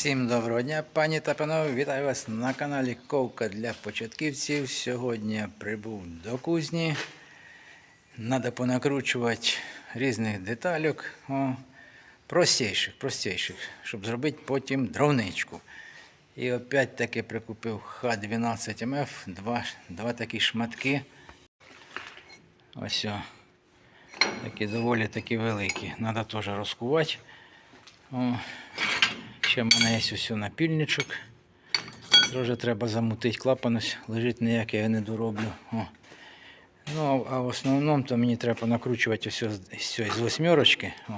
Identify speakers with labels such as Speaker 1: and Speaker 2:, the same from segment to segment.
Speaker 1: Всім доброго дня, пані та панове. Вітаю вас на каналі Ковка для початківців. Сьогодні я прибув до кузні. Треба понакручувати різних детальок. О, простіших, простіших, щоб зробити потім дровничку. І опять таки прикупив Х12МФ, два, два такі шматки. Ось о, такі доволі такі великі. Треба теж розкувати. Ще в мене є ось напільничок. Трошки треба замутити клапан, ось лежить ніякий я не дороблю. О. Ну, а в основному то мені треба понакручувати ось з восьмерочки, о,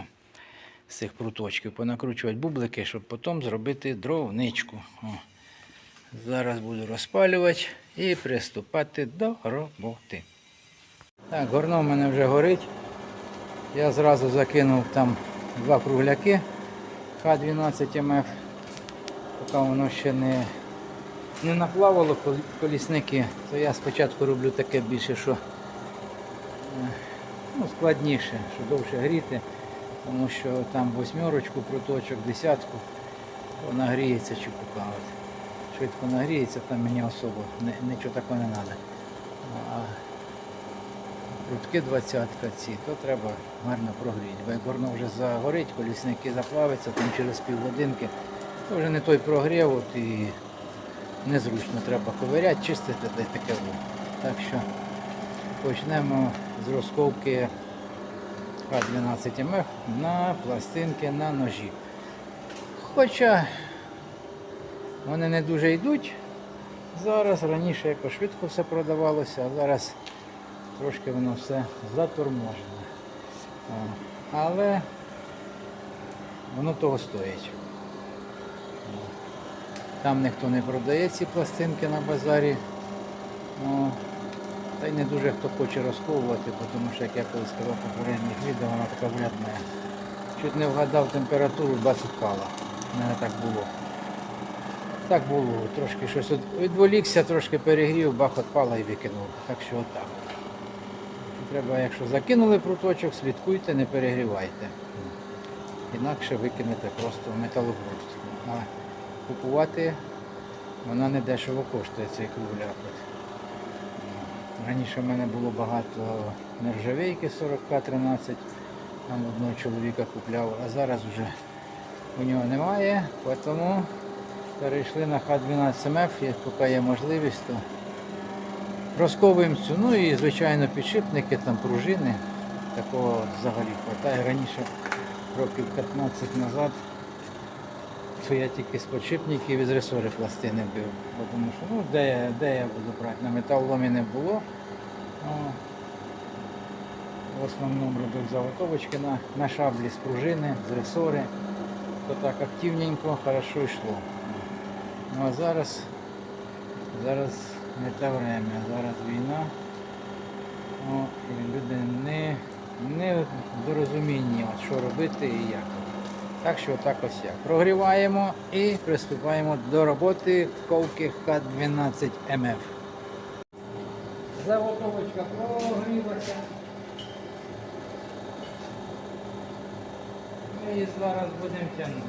Speaker 1: з цих пруточків, понакручувати бублики, щоб потім зробити дровничку. О. Зараз буду розпалювати і приступати до роботи. Так, горно в мене вже горить. Я зразу закинув там два кругляки. Х12МФ, поки воно ще не, не наплавало колісники, то я спочатку роблю таке більше, що е, ну, складніше, що довше гріти, тому що там восьмерочку, проточок, десятку, то нагріється чупука. От. Швидко нагріється, там мені особо нічого такого не треба. А Прутки двадцятка ці, то треба гарно прогріти. Бо як горно вже загорить, колісники заплавиться, там через півгодинки, то вже не той прогрів от і незручно треба ковиряти, чистити й таке. Так що почнемо з розковки Х12МФ на пластинки на ножі. Хоча вони не дуже йдуть зараз, раніше якось швидко все продавалося, а зараз трошки воно все заторможене. Але воно того стоїть. Там ніхто не продає ці пластинки на базарі. Та й не дуже хто хоче розковувати, тому що, як я колись сказав попередніх відео, вона така врядна. Чуть не вгадав температуру, бац впала. У мене так було. Так було, трошки щось відволікся, трошки перегрів, бах відпала і викинув. Так що отак. Треба, якщо закинули пруточок, слідкуйте, не перегрівайте. Інакше викинете просто в. А купувати вона не дешево коштує цей кругляк. Раніше в мене було багато нержавейки 40К13, там одного чоловіка купляв, а зараз вже у нього немає, тому перейшли на Х12МФ, і поки є можливість, то Розковуємо цю, ну і звичайно підшипники, там пружини. Такого взагалі хватає. Раніше років 15 назад то я тільки з підшипників і з ресори пластини бив. Тому що ну, де, я- де я буду брати? На металоломі не було. О, в основному робив заготовочки на, на шаблі з пружини, з ресори. То так активненько, хорошо йшло. Ну а зараз Зараз не те время, зараз війна. О, і люди не, не дорозумінні, що робити і як. Так що так ось як. Прогріваємо і приступаємо до роботи ковки Х12МФ. Заготовочка прогрілася. Ми її зараз будемо тягнути.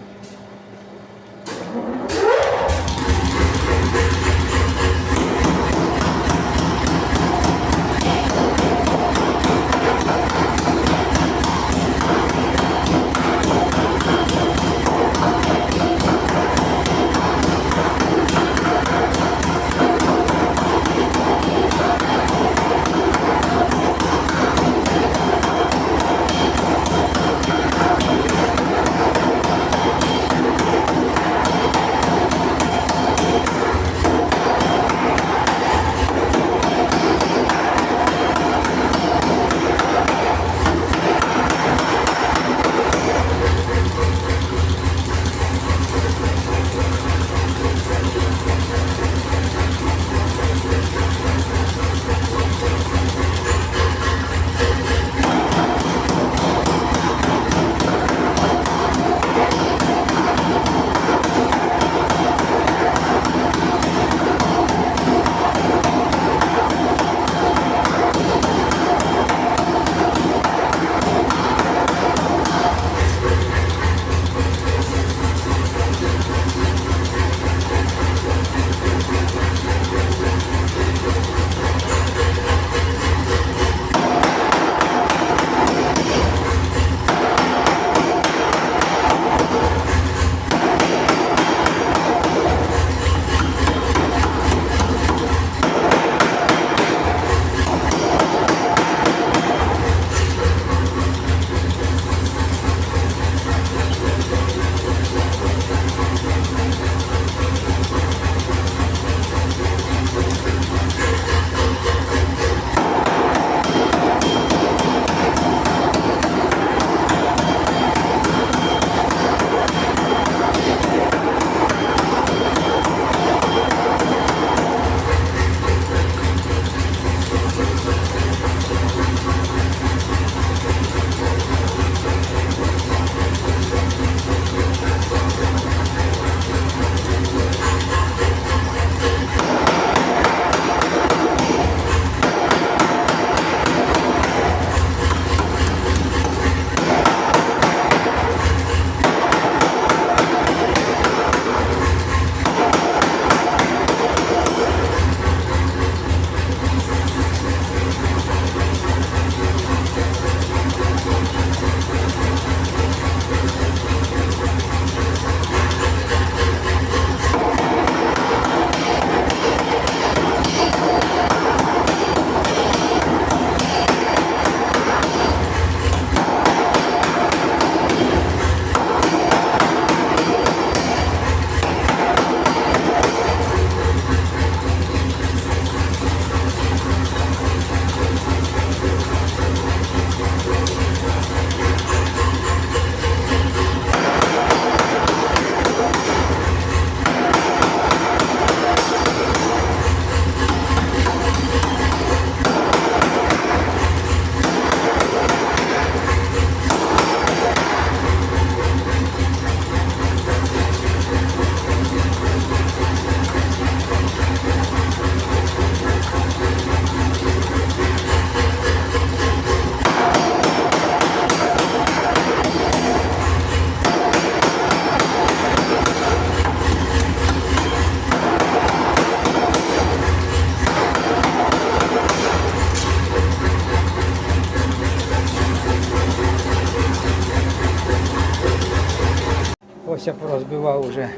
Speaker 1: Розбивав вже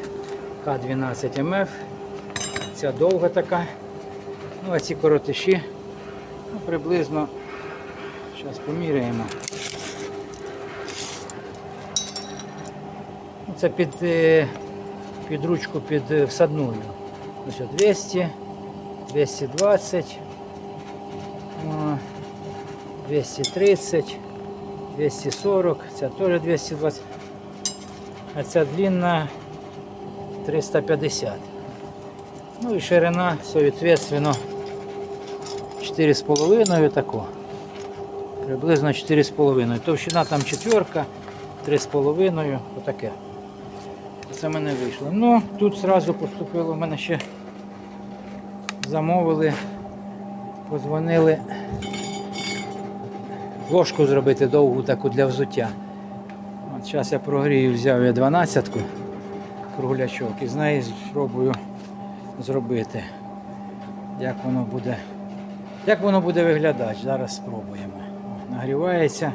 Speaker 1: К12 МФ. Ця довга така. Ну, а ці коротиші ну, приблизно. Зараз поміряємо. Ну, Це під, е, під ручку під е, всадною. Ось 200, 220, 230, 240, ця теж 220, а ця длинна 350. Ну і ширина, соответственно, 4,5 тако. Приблизно 4,5. Товщина там четверка, 3,5, отаке. Це мене вийшло. Ну, тут зразу поступило, в мене ще замовили, позвонили ложку зробити довгу таку для взуття. Зараз я прогрію, взяв я 12-ку круглячок і з неї спробую зробити. Як воно буде. Як воно буде виглядати? Зараз спробуємо. Нагрівається.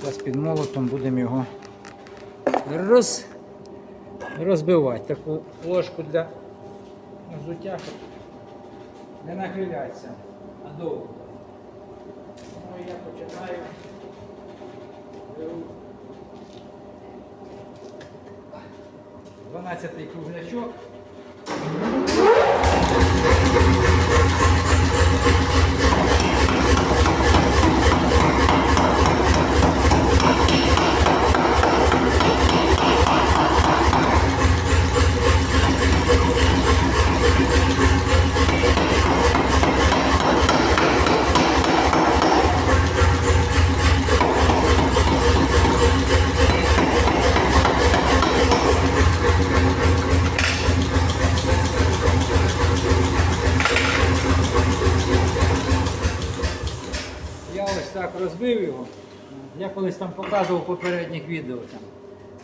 Speaker 1: Зараз під молотом будемо його роз... розбивати. Таку ложку для взуття, не нагріватися, а довго. Ну, і я починаю. 12-й круглячок. Показував в попередніх відео. Там,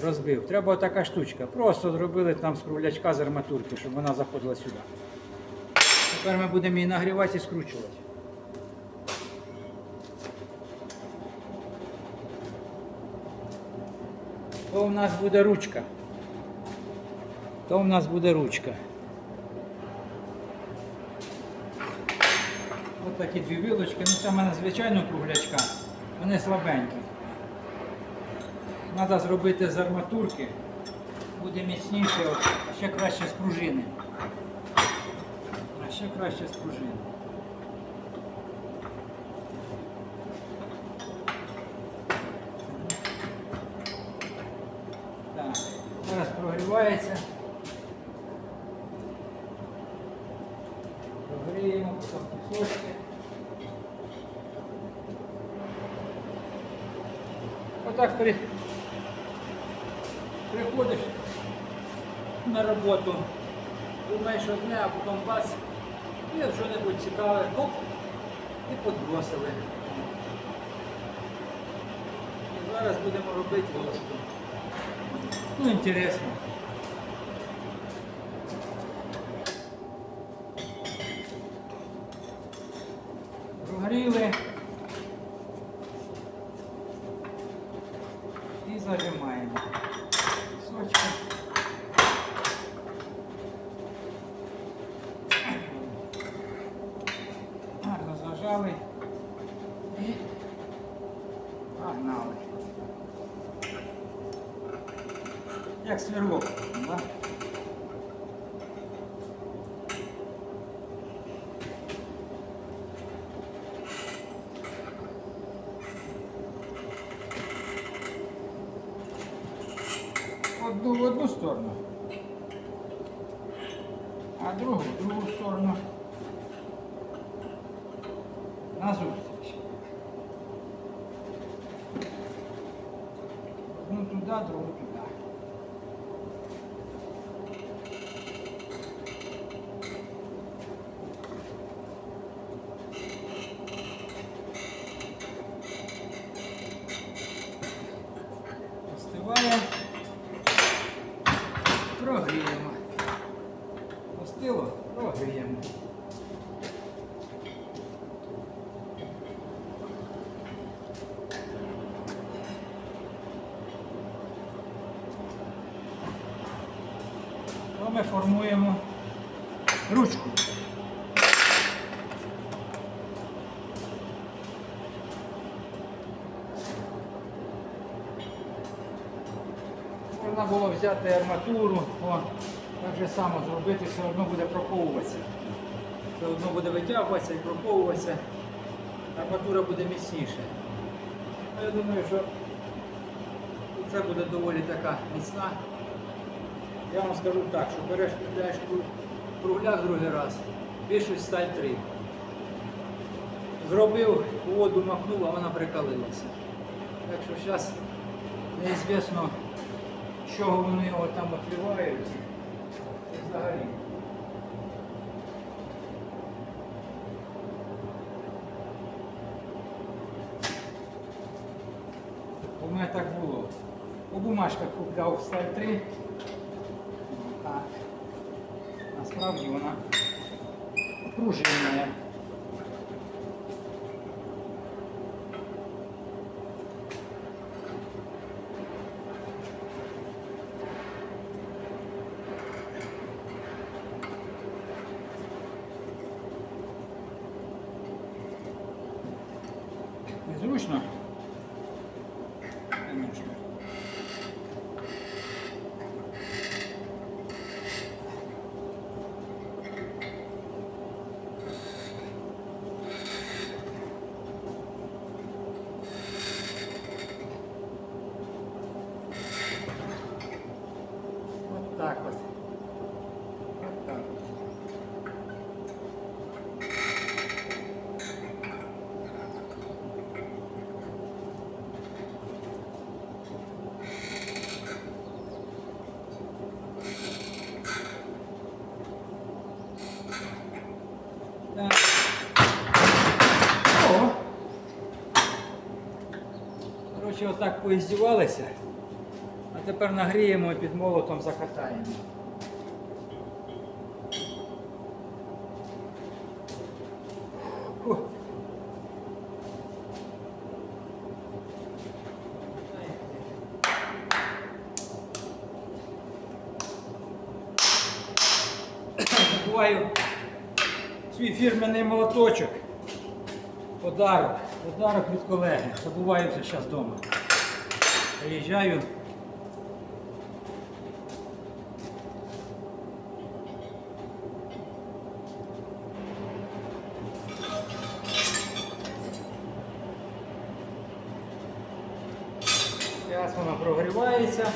Speaker 1: розбив. Треба така штучка. Просто зробили там з круглячка з арматурки, щоб вона заходила сюди. Тепер ми будемо її нагрівати і скручувати. То у нас буде ручка. То у нас буде ручка. Ось такі дві вилочки. Ну це в мене звичайно круглячка. Вони слабенькі. Треба зробити з арматурки. Буде міцніше, ще краще з пружини. А ще краще з пружини. Так, зараз прогрівається. Прогріємо, потім кусочки. Отак при... приходиш на роботу, думаєш одне, а потім бац, і що-небудь цікаве, оп, і підбросили. І зараз будемо робити ложку. Ну, інтересно. Одну в одну сторону, а другу в другу сторону. Назустріч. Одну туди, другу туди. Можна було взяти арматуру, о, так же само зробити, все одно буде проковуватися. Все одно буде витягуватися і проковуватися. Арматура буде міцніша. Ну, Я думаю, що це буде доволі така міцна. Я вам скажу так, що береш кидаєш кругляк другий раз, більшість сталь 3. Зробив, воду махнув, а вона прикалилася. Так що зараз неізвісно, чого вони його там відливають. І взагалі. У мене так було. У бумажках купляв сталь 3, а насправді вона пружинна. Незручно? Конечно. Вот так вот. Вот так вот. Так. О. Отак поіздівалися. А тепер нагріємо і під молотом закатаємо. Буваю свій фірменний молоточок. Подарок. Подарок від колеги. Забуваю це зараз вдома. Приїжджаю. Зараз воно прогрівається.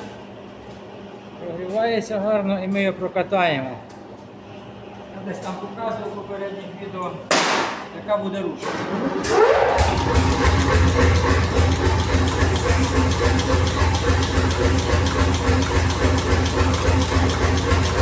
Speaker 1: Прогрівається гарно і ми його прокатаємо. Я десь там показував в попередніх відео, яка буде ручка. Thank you.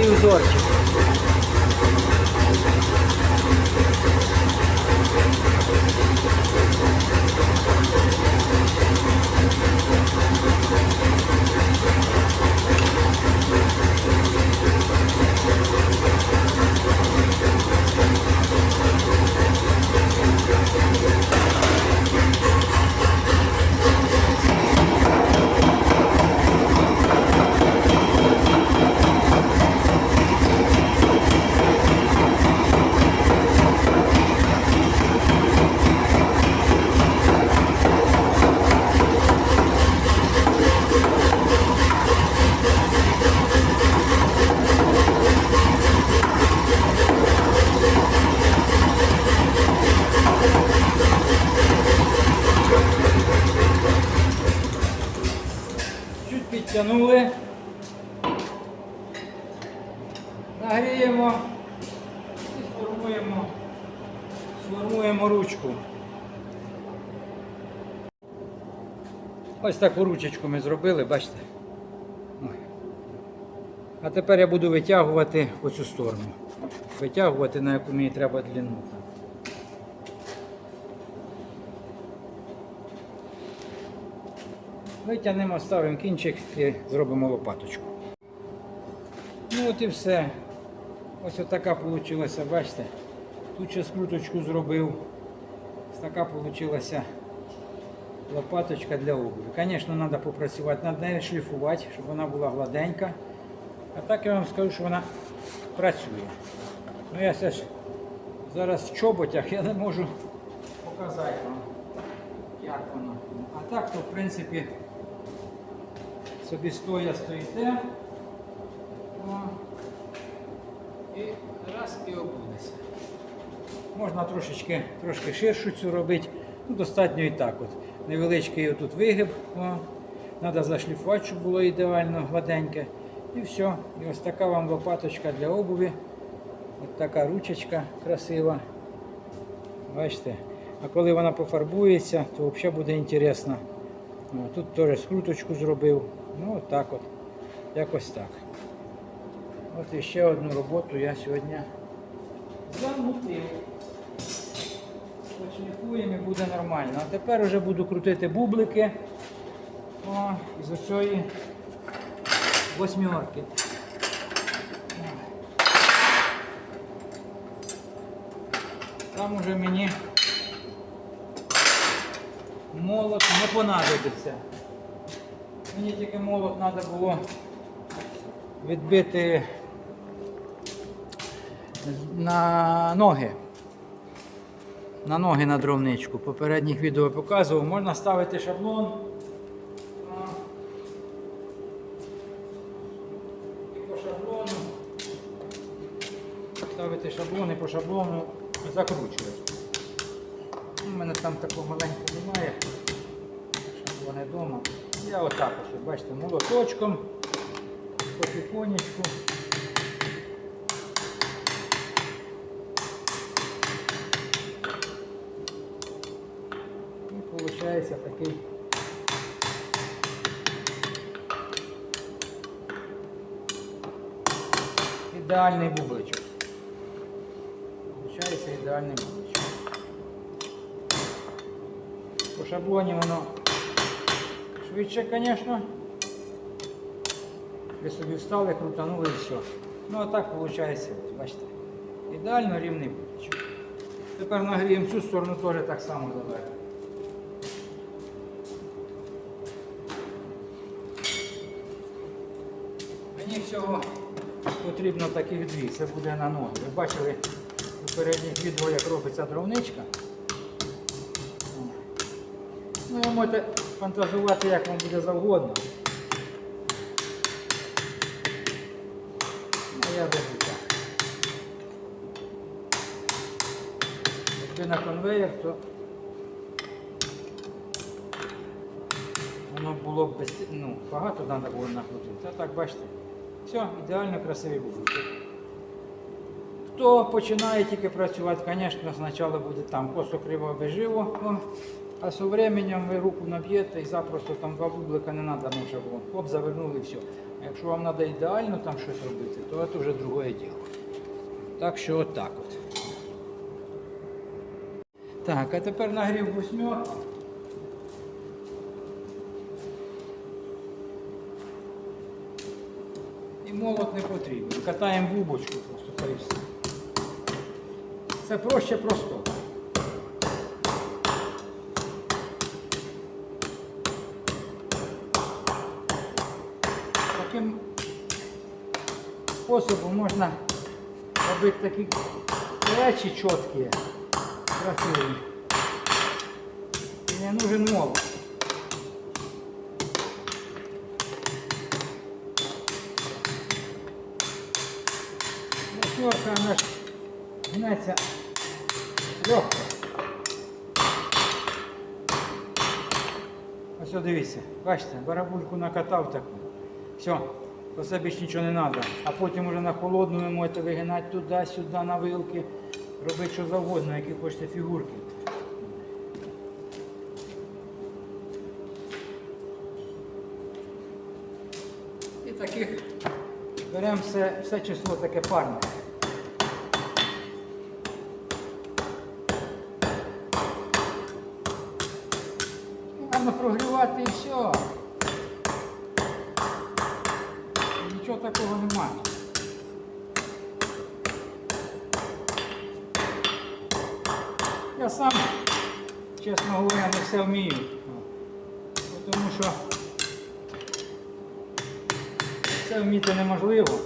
Speaker 1: quem usou. Таку ручечку ми зробили, бачите? А тепер я буду витягувати в цю сторону. Витягувати, на яку мені треба длину. Витягнемо, ставимо кінчик і зробимо лопаточку. Ну от і все. Ось така вийшла, бачите? Тут ще скруточку зробив. Ось така вийшла лопаточка для обуви. Звісно, треба попрацювати над нею, шліфувати, щоб вона була гладенька. А так я вам скажу, що вона працює. Ну я ж зараз в чоботях я не можу показати вам, як воно. А так то в принципі собі стоя стоїте. І раз і обудеться. Можна трошечки трошки ширшу цю робити. Ну, достатньо і так. от. Невеличкий отут вигиб. О. Треба зашліфувати, щоб було ідеально гладеньке. І все. І ось така вам лопаточка для обуви. Ось така ручечка красива. Бачите? А коли вона пофарбується, то взагалі буде інтересно. Тут теж скруточку зробив. Ну от так от. Якось так. От і ще одну роботу я сьогодні замутив. Пошліфуємо і буде нормально. А тепер вже буду крутити бублики О, із оцієї восьмерки. Там уже мені молот не понадобиться. Мені тільки молот треба було відбити на ноги. На ноги на дровничку. Попередніх відео показував. Можна ставити шаблон. І по шаблону. Ставити шаблон і по шаблону закручувати. У мене там такого маленького немає. Шаблони вдома. Я отак бачите, молоточком, потихонечку. І виходить такий ідеальний бубличок. Получається ідеальний бубличок. По шаблоні воно швидше, звісно. Ви собі встали, крутанули і все. Ну а так виходить, бачите. Ідеально рівний бубличок. Тепер нагріємо цю сторону теж так само завернемо. Мені всього потрібно таких дві. Це буде на ноги. Ви бачили у передніх відео, як робиться дровничка. Ну, ви можете фантазувати, як вам буде завгодно. А я роблю так. Якби на конвейер, то воно було б без... ну, багато треба було накрутити. А так бачите. Все, ідеально красивий бублик. Хто починає тільки працювати, звісно, спочатку буде там косо криво обеживо, а з временем ви руку наб'єте і запросто там два бублика не треба на шаблон. Хоп, завернули і все. А якщо вам треба ідеально там щось робити, то це вже друге діло. Так що отак от. Так, а тепер нагрів восьмерку. молот не потрібен. Катаємо бубочку просто та і все. Це проще просто. Таким способом можна робити такі речі чіткі, красиві. І не нужен молот. Восьмерка вона гнеться легко. Ось дивіться, бачите, барабульку накатав таку. Все, то це більше нічого не треба. А потім уже на холодну ви можете вигинати туди-сюди на вилки. робити що завгодно, які хочете фігурки. І таких беремо все, все число таке парне. Гарно прогрівати і все. Нічого такого немає. Я сам, чесно говоря, не все вмію. Тому що це вміти неможливо.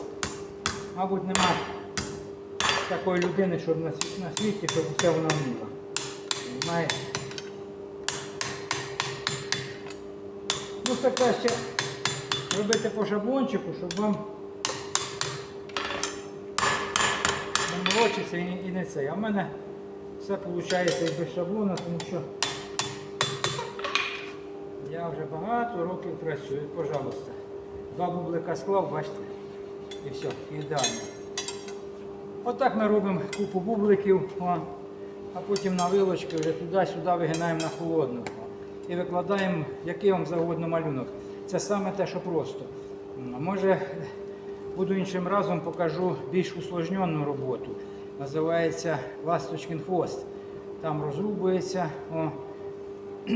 Speaker 1: Мабуть, нема такої людини, щоб на, на світі, щоб все вона вміла. Це краще робити по шаблончику, щоб вам не молочиться і, і не це. А в мене все виходить і без шаблона, тому що я вже багато років працюю, пожалуйста. Два бублика склав, бачите, і все, ідеально. Отак ми робимо купу бубликів, а потім на вилочки вже туди-сюди вигинаємо на холодну. І викладаємо який вам завгодно малюнок. Це саме те, що просто. Може, буду іншим разом покажу більш усложнену роботу. Називається ласточкин хвост. Там розрубується, о,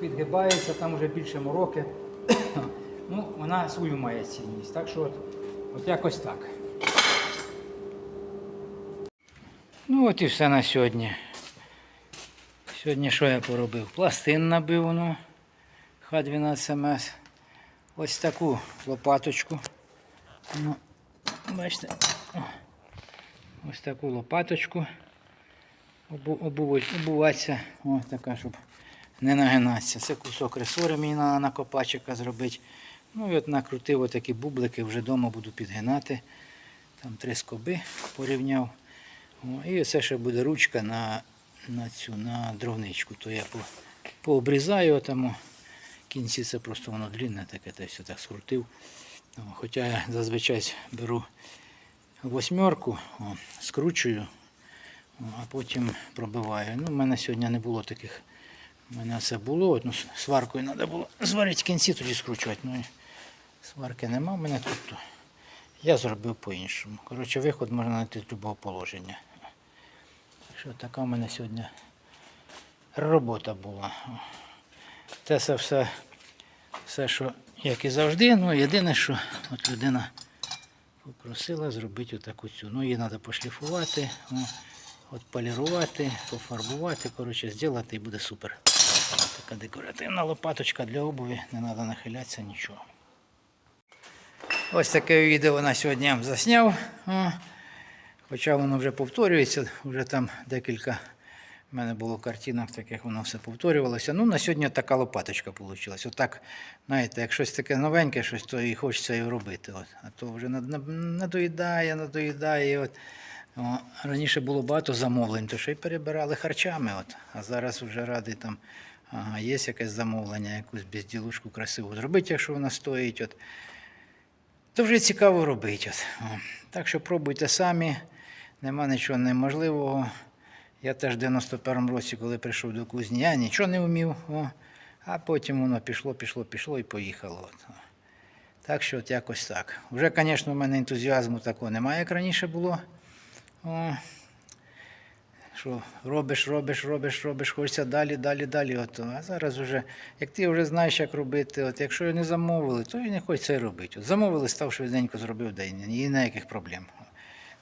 Speaker 1: підгибається, там вже більше мороки. ну, вона свою має цінність. Так що от, от якось так. Ну от і все на сьогодні. Сьогодні що я поробив? Пластин набив, ну, Х12МС. Ось таку лопаточку. Ну, бачите, ось таку лопаточку. Обу, обуватися. Ось така, щоб не нагинатися. Це кусок ресори мені треба на копачика зробити. Ну і от накрутив отакі бублики, вже вдома буду підгинати. Там три скоби порівняв. О, і це ще буде ручка на, на цю на дровничку. То я по, пообрізаю там. кінці це просто воно длинне таке, та все так скрутив. Хоча я зазвичай беру восьмерку, о, скручую, а потім пробиваю. Ну, в мене сьогодні не було таких. У мене це було, ну, сваркою треба було зварити кінці, тоді скручувати. Ну, сварки нема в мене тут. Я зробив по-іншому. Коротше, виход можна знайти з будь-якого положення. Що така в мене сьогодні робота була. Це все, все, все, що як і завжди. Ну, єдине, що от людина попросила зробити отаку цю. Ну, її треба пошліфувати, от полірувати, пофарбувати, коротше, зробити і буде супер. Така декоративна лопаточка для обуви, не треба нахилятися, нічого. Ось таке відео на сьогодні засняв. Хоча воно вже повторюється, вже там декілька в мене було картинок, таких воно все повторювалося. Ну, на сьогодні така лопаточка вийшла. Отак, знаєте, як щось таке новеньке, щось, то і хочеться і робити. От. А то вже над- над- надоїдає, надоїдає. От. О, раніше було багато замовлень, то що й перебирали харчами. От. А зараз вже радий там, ага, є якесь замовлення, якусь безділушку красиву зробити, якщо вона стоїть. От. То вже цікаво робити. От. Так що пробуйте самі, нема нічого неможливого. Я теж в 91-му році, коли прийшов до кузні, я нічого не вмів, о, а потім воно пішло, пішло, пішло і поїхало. От. Так що от якось так. Вже, звісно, в мене ентузіазму такого немає, як раніше було. О, що робиш, робиш, робиш, робиш, хочеться далі, далі, далі. От. А зараз вже, як ти вже знаєш, як робити, от, якщо не замовили, то і не хочеться і робити. От, замовили, став швиденько зробив, і і ніяких проблем.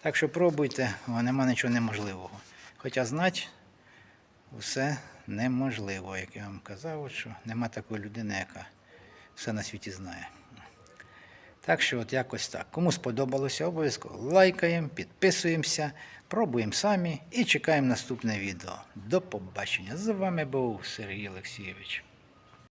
Speaker 1: Так що пробуйте, нема нічого неможливого. Хоча знати все неможливо, як я вам казав, що нема такої людини, яка все на світі знає. Так що от якось так. Кому сподобалося, обов'язково лайкаємо, підписуємося, пробуємо самі і чекаємо наступне відео. До побачення. З вами був Сергій Олексійович.